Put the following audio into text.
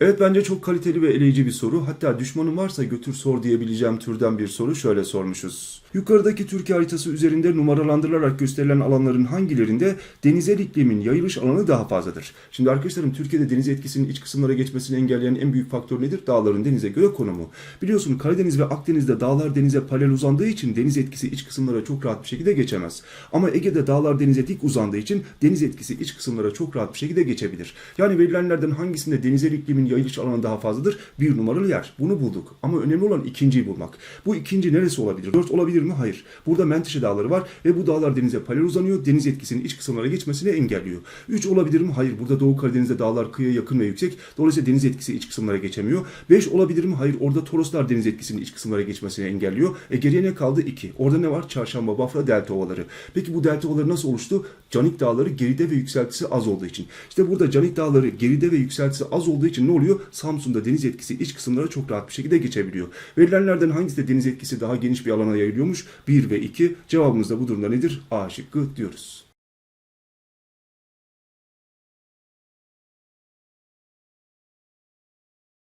Evet bence çok kaliteli ve eleyici bir soru. Hatta düşmanın varsa götür sor diyebileceğim türden bir soru şöyle sormuşuz. Yukarıdaki Türkiye haritası üzerinde numaralandırılarak gösterilen alanların hangilerinde denizel iklimin yayılış alanı daha fazladır? Şimdi arkadaşlarım Türkiye'de deniz etkisinin iç kısımlara geçmesini engelleyen en büyük faktör nedir? Dağların denize göre konumu. Biliyorsun Karadeniz ve Akdeniz'de dağlar denize paralel uzandığı için deniz etkisi iç kısımlara çok rahat bir şekilde geçemez. Ama Ege'de dağlar denize dik uzandığı için deniz etkisi iç kısımlara çok rahat bir şekilde geçebilir. Yani verilenlerden hangisinde denizel iklimin yayılış alanı daha fazladır? Bir numaralı yer. Bunu bulduk. Ama önemli olan ikinciyi bulmak. Bu ikinci neresi olabilir? Dört olabilir mi? Hayır. Burada Menteşe dağları var ve bu dağlar denize paralel uzanıyor. Deniz etkisinin iç kısımlara geçmesini engelliyor. Üç olabilir mi? Hayır. Burada Doğu Karadeniz'de dağlar kıyıya yakın ve yüksek. Dolayısıyla deniz etkisi iç kısımlara geçemiyor. Beş olabilir mi? Hayır. Orada Toroslar deniz etkisinin iç kısımlara geçmesini engelliyor. E geriye ne kaldı? İki. Orada ne var? Çarşamba, Bafra, Delta ovaları. Peki bu delta ovaları nasıl oluştu? Canik dağları geride ve yükseltisi az olduğu için. İşte burada Canik dağları geride ve yükseltisi az olduğu için ne oluyor? Samsun'da deniz etkisi iç kısımlara çok rahat bir şekilde geçebiliyor. Verilenlerden hangisi de deniz etkisi daha geniş bir alana yayılıyormuş? 1 ve 2. Cevabımız da bu durumda nedir? A şıkkı diyoruz.